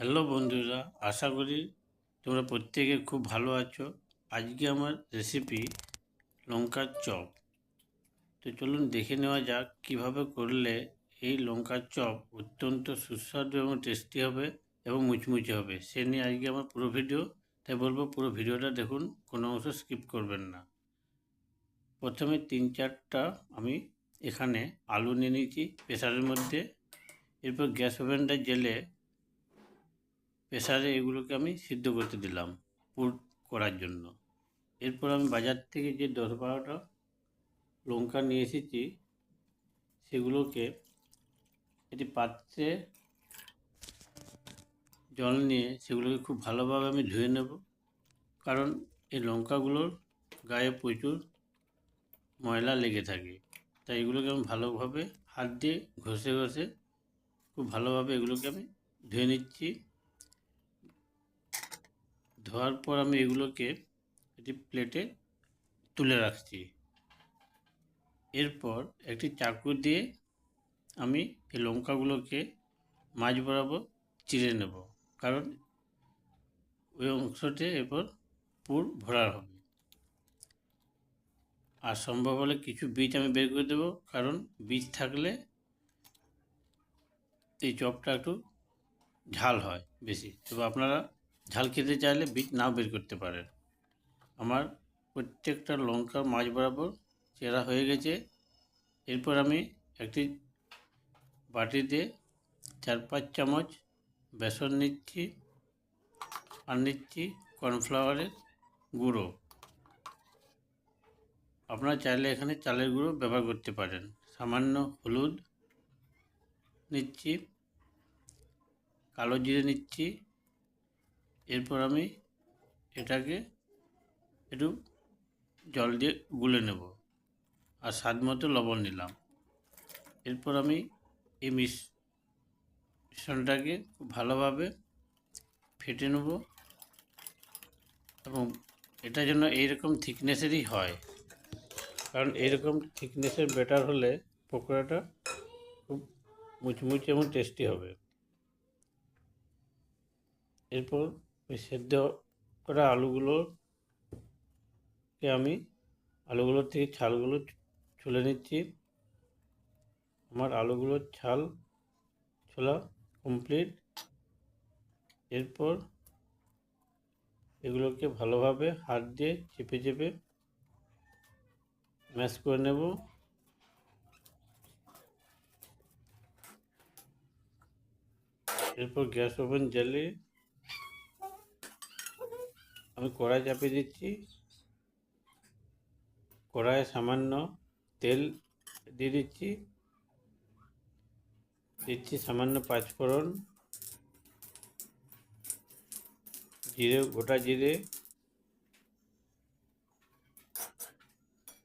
Hello বন্ধুরা, আশা করি তোমরা প্রত্যেকে খুব ভালো আছো। আজকে আমার রেসিপি লঙ্কার চপ। তো চলুন দেখে নেওয়া যাক কীভাবে করলে এই লঙ্কার চপ অত্যন্ত সুস্বাদু এবং টেস্টি হবে এবং মুচমুচে হবে। সে নিয়ে আজকে আমার পুরো ভিডিও তাই বলব পুরো ভিডিওটা দেখুন, কোনো অংশ স্কিপ করবেন না। প্রথমে তিন চারটা আমি এখানে আলু নিয়ে নিয়েছি, প্রেসারের মধ্যে। এরপর গ্যাস ওভেনটা জেলে প্রেসারে এগুলোকে আমি সিদ্ধ করতে দিলাম পুর করার জন্য। এরপর আমি বাজার থেকে যে দশ বারোটা লঙ্কা নিয়ে এসেছি, সেগুলোকে একটি পাত্রে জল নিয়ে সেগুলোকে খুব ভালোভাবে আমি ধুয়ে নেব। কারণ এই লঙ্কাগুলোর গায়ে প্রচুর ময়লা লেগে থাকে, তাই এগুলোকে আমি ভালোভাবে হাত দিয়ে ঘষে ঘষে খুব ভালোভাবে এগুলোকে আমি ধুয়ে নিচ্ছি। ধোয়ার পর আমি এগুলোকে একটি প্লেটে তুলে রাখছি। এরপর একটি চাকু দিয়ে আমি এই লঙ্কাগুলোকে মাছ বরাবর চিড়ে নেব, কারণ ওই অংশতে এরপর পুর ভরার হবে। আর সম্ভব হলে কিছু বীজ আমি বের করে দেবো, কারণ বীজ থাকলে এই চপটা একটু ঝাল হয় বেশি। তবে আপনারা ঝাল খেতে চাইলে বীজ নাও বের করতে পারেন। আমার প্রত্যেকটা লঙ্কা মাছ বরাবর চেরা হয়ে গেছে। এরপর আমি একটি বাটিতে চার পাঁচ চামচ বেসন নিচ্ছি আর নিচ্ছি কর্নফ্লাওয়ারের গুঁড়ো। আপনারা চাইলে এখানে চালের গুঁড়ো ব্যবহার করতে পারেন। সামান্য হলুদ নিচ্ছি, কালো জিরে নিচ্ছি এরপর আমি এটাকে একটু জল দিয়ে গুলে নেব। আর স্বাদ মতো লবণ নিলাম। এরপর আমি এই মিশ্রণটাকে খুব ভালোভাবে ফেটে নেব এবং এটা যেন এইরকম থিকনেসেরই হয়। কারণ এইরকম থিকনেসের বেটার হলে পকোড়াটা খুব মুচমুচে এবং টেস্টি হবে। এরপর ওই সেদ্ধ করা আলুগুলোকে আমি আলুগুলোর থেকে ছালগুলো ছুলে নিচ্ছি। আমার আলুগুলোর ছাল ছোলা কমপ্লিট এরপর এগুলোকে ভালোভাবে হাত দিয়ে চেপে চেপে ম্যাশ করে নেব। এরপর গ্যাস ওভেন জ্বালিয়ে আমি কড়াই চাপিয়ে দিচ্ছি। কড়াইয়ে সামান্য তেল দিয়ে দিচ্ছি। দিচ্ছি সামান্য পাঁচফোড়ন। জিরে, গোটা জিরে।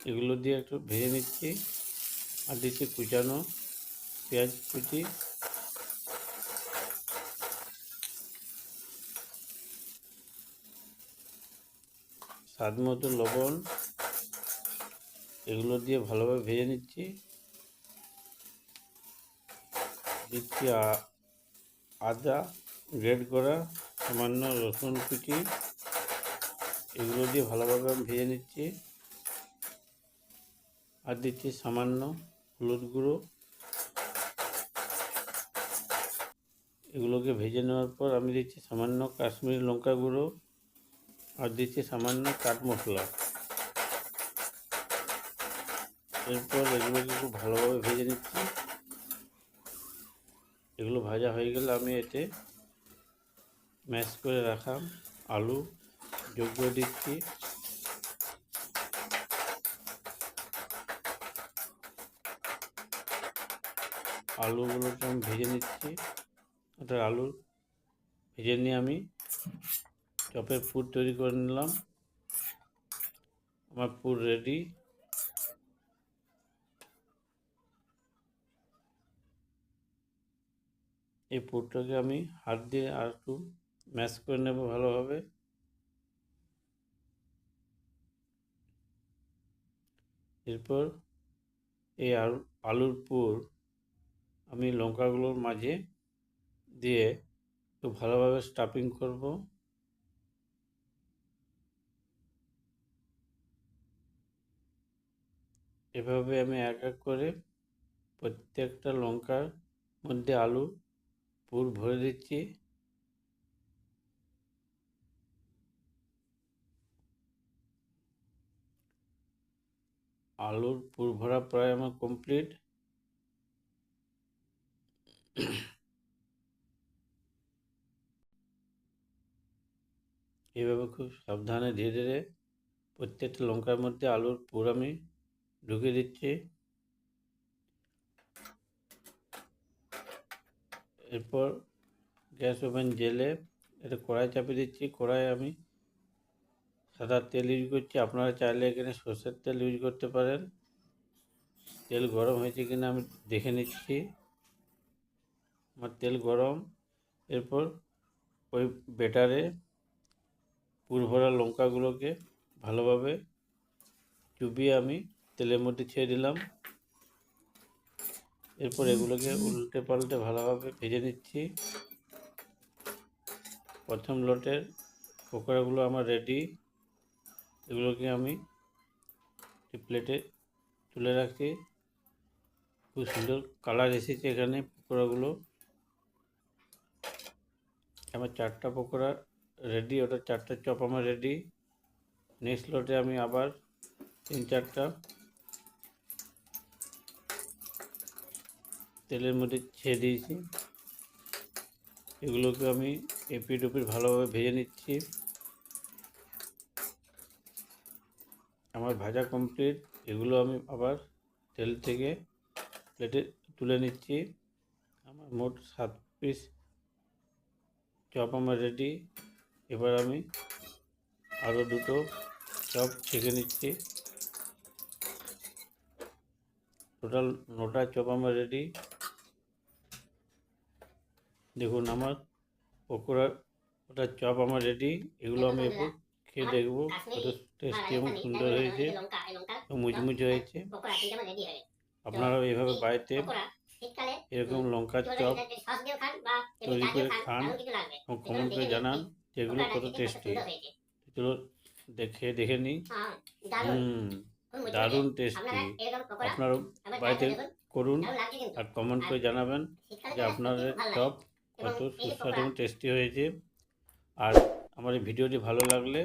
এগুলো দিয়ে একটু ভেজে নিচ্ছি। আর দিচ্ছি কুচানো পেঁয়াজ কুচি। স্বাদ মতো লবণ এগুলো দিয়ে ভালোভাবে ভেজে নিচ্ছি। দিচ্ছি আদা গ্রেড করা সামান্য রসুন কুচি, এগুলো দিয়ে ভালোভাবে আমি ভেজে নিচ্ছি। আর দিচ্ছি সামান্য হলুদ গুঁড়ো। এগুলোকে ভেজে নেওয়ার পর আমি দিচ্ছি সামান্য কাশ্মীরি লঙ্কা গুঁড়ো। আর দিচ্ছি সামান্য কাঠ মশলা। এরপর এগুলোকে খুব ভালোভাবে ভেজে নিচ্ছি। এগুলো ভাজা হয়ে গেলে আমি এতে ম্যাশ করে রাখা আলু যোগ করে দিচ্ছি। আলুগুলোকে আমি ভেজে নিচ্ছি। অর্থাৎ আলু ভেজে নিয়ে আমি চপের পুর তৈরি করে নিলাম। আমার পুর রেডি এই পুরটাকে আমি হাত দিয়ে আর একটু ম্যাশ করে নেব ভালোভাবে। এরপর এই আলু আলুর পুর আমি লঙ্কাগুলোর মাঝে দিয়ে একটু ভালোভাবে স্টাফিং করব। এভাবে আমি এক এক করে প্রত্যেকটা লঙ্কার মধ্যে আলু, পুর ভরে দিচ্ছি। আলুর পুর ভরা প্রায় আমার কমপ্লিট এভাবে খুব সাবধানে ধীরে ধীরে প্রত্যেকটা লঙ্কার মধ্যে আলুর পুর আমি ঢুকে দিচ্ছি। এরপর গ্যাস ওভেন জেলে এটা কড়াই চাপিয়ে দিচ্ছি। কড়াই আমি সাদা তেল ইউজ করছি। আপনারা চাইলে এখানে সর্ষের তেল ইউজ করতে পারেন। তেল গরম হয়েছে কিনা আমি দেখে নিচ্ছি। আমার তেল গরম। এরপর ওই বেটারে পুর ভরা লঙ্কাগুলোকে ভালোভাবে চুবিয়ে আমি তেলের মধ্যে ছেড়ে দিলাম। এরপর এগুলোকে উল্টে পাল্টে ভালোভাবে ভেজে নিচ্ছি। প্রথম লটের পকোড়াগুলো আমার রেডি এগুলোকে আমি প্লেটে তুলে রাখছি। খুব সুন্দর কালার এসেছে এখানে পকোড়াগুলো। আমার চারটা পকোড়া রেডি ওটা চারটা চপ আমার রেডি নেক্সট লটে আমি আবার তিন চারটা তেলের মধ্যে ছেড়ে দিয়েছি। এগুলোকে আমি এপিট ওপিট ভালোভাবে ভেজে নিচ্ছি। আমার ভাজা কমপ্লিট এগুলো আমি আবার তেল থেকে প্লেটে তুলে নিচ্ছি। আমার মোট সাত পিস চপ আমার রেডি এবার আমি আরও দুটো চপ ছেঁকে নিচ্ছি। টোটাল নটা চপ আমার রেডি দেখুন আমার পকোড়া ওটা চপ আমার রেডি এগুলো আমি এরপর খেয়ে দেখব কত টেস্টি এবং সুন্দর হয়েছে মুচমুচ হয়েছে। আপনারাও এইভাবে বাড়িতে এরকম লঙ্কার চপ তৈরি করে খান এবং কমেন্ট করে জানান যে এগুলো কত টেস্টি এগুলো দেখে দেখে নিই হুম দারুণ টেস্টি আপনারা বাড়িতে করুন আর কমেন্ট করে জানাবেন যে আপনাদের চপ কত সুস্বাদু এবং টেস্টি হয়েছে। আর আমার এই ভিডিওটি ভালো লাগলে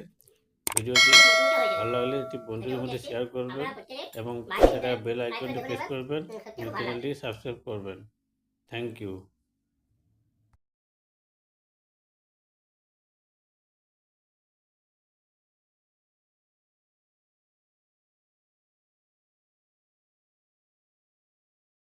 ভিডিওটি ভালো লাগলে একটি বন্ধুদের মধ্যে শেয়ার করবেন এবং থাকা বেল আইকনটি প্রেস করবেন এবং চ্যানেলটি সাবস্ক্রাইব করবেন। Thank you